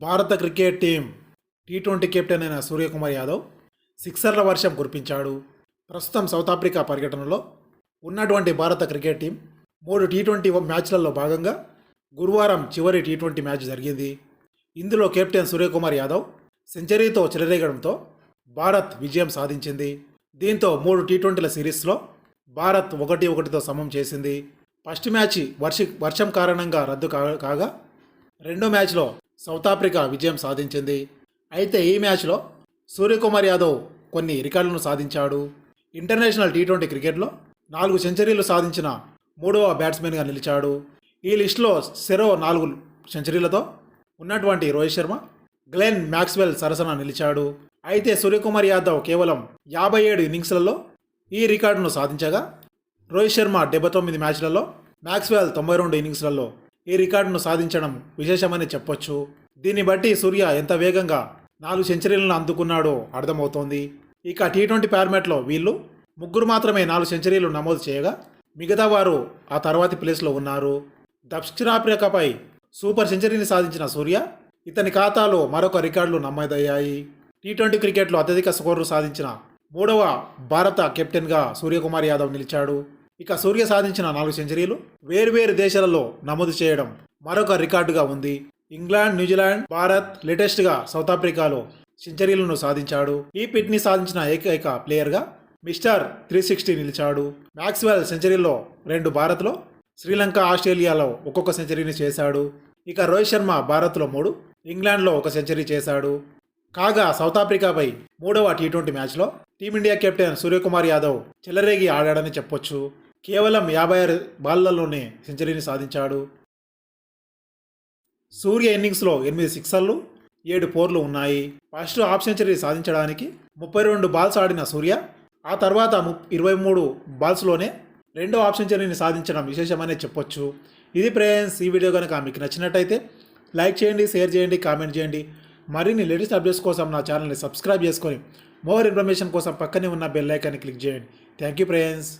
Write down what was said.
భారత cricket team T twenty captain అయిన సూర్యకుమార్ యాదవ్ సిక్సర్ల వర్షం కురిపించాడు. ప్రస్తుతం సౌత్ ఆఫ్రికా పర్యటనలో ఉన్నటువంటి భారత క్రికెట్ టీం మూడు టీ ట్వంటీ మ్యాచ్లలో భాగంగా గురువారం చివరి టీ ట్వంటీ మ్యాచ్ జరిగింది. ఇందులో కెప్టెన్ సూర్యకుమార్ యాదవ్ సెంచరీతో చెలరేగడంతో భారత్ విజయం సాధించింది. దీంతో మూడు టీ ట్వంటీల సిరీస్లో భారత్ ఒకటి ఒకటితో సమం చేసింది. ఫస్ట్ మ్యాచ్ వర్షి వర్షం కారణంగా రద్దు కా- కాగా రెండో మ్యాచ్లో సౌత్ ఆఫ్రికా విజయం సాధించింది. అయితే ఈ మ్యాచ్లో సూర్యకుమార్ యాదవ్ కొన్ని రికార్డులను సాధించాడు. ఇంటర్నేషనల్ టీ ట్వంటీ క్రికెట్లో నాలుగు సెంచరీలు సాధించిన మూడవ బ్యాట్స్మెన్గా నిలిచాడు. ఈ లిస్టులో సెరో నాలుగు సెంచరీలతో ఉన్నటువంటి రోహిత్ శర్మ గ్లెన్ మ్యాక్స్వెల్ సరసన నిలిచాడు. అయితే సూర్యకుమార్ యాదవ్ కేవలం యాభై ఏడు ఇన్నింగ్స్లలో ఈ రికార్డును సాధించగా రోహిత్ శర్మ డెబ్బై తొమ్మిది మ్యాచ్లలో మ్యాక్స్వెల్ తొంభై రెండు ఇన్నింగ్స్లలో ఈ రికార్డును సాధించడం విశేషమని చెప్పొచ్చు. దీన్ని బట్టి సూర్య ఎంత వేగంగా నాలుగు సెంచరీలను అందుకున్నాడో అర్థమవుతోంది. ఇక టీ ట్వంటీ ఫార్మాట్లో వీళ్ళు ముగ్గురు మాత్రమే నాలుగు సెంచరీలు నమోదు చేయగా మిగతా వారు ఆ తర్వాతి ప్లేస్లో ఉన్నారు. దక్షిణాఫ్రికాపై సూపర్ సెంచరీని సాధించిన సూర్య ఇతని ఖాతాలో మరొక రికార్డులు నమోదయ్యాయి. టీ ట్వంటీ క్రికెట్లో అత్యధిక స్కోర్లు సాధించిన మూడవ భారత కెప్టెన్గా సూర్యకుమార్ యాదవ్ నిలిచాడు. ఇక సూర్య సాధించిన నాలుగు సెంచరీలు వేర్వేరు దేశాలలో నమోదు చేయడం మరొక రికార్డుగా ఉంది. ఇంగ్లాండ్ న్యూజిలాండ్ భారత్ లేటెస్ట్గా సౌత్ ఆఫ్రికాలో సెంచరీలను సాధించాడు. ఈ పిట్ని సాధించిన ఏకైక ప్లేయర్గా మిస్టర్ త్రీ సిక్స్టీ నిలిచాడు. మ్యాక్స్వెల్ సెంచరీలో రెండు భారత్లో శ్రీలంక ఆస్ట్రేలియాలో ఒక్కొక్క సెంచరీని చేశాడు. ఇక రోహిత్ శర్మ భారత్లో మూడు ఇంగ్లాండ్లో ఒక సెంచరీ చేశాడు. కాగా సౌత్ ఆఫ్రికాపై మూడవ టీ ట్వంటీ మ్యాచ్లో team India captain Suryakumar Yadav చెలరేగి ఆడాడని చెప్పొచ్చు. కేవలం యాభై ఆరు బాళ్ళలోనే సెంచరీని సాధించాడు. సూర్య ఇన్నింగ్స్లో ఎనిమిది సిక్సర్లు ఏడు ఫోర్లు ఉన్నాయి. ఫస్ట్ హాఫ్ సెంచరీ సాధించడానికి ముప్పై రెండు బాల్స్ ఆడిన సూర్య ఆ తర్వాత ఇరవై మూడు బాల్స్లోనే రెండో హాఫ్ సెంచరీని సాధించడం విశేషమనే చెప్పొచ్చు. ఇది ఫ్రెండ్స్ ఈ వీడియో కనుక మీకు నచ్చినట్టయితే లైక్ చేయండి షేర్ చేయండి కామెంట్ చేయండి. మరిన్ని లేటెస్ట్ అప్డేట్స్ కోసం నా ఛానల్ని సబ్స్క్రైబ్ చేసుకొని మోర్ ఇన్ఫర్మేషన్ కోసం పక్కనే ఉన్న బెల్ ఐకాన్ని క్లిక్ చేయండి. Thank you friends.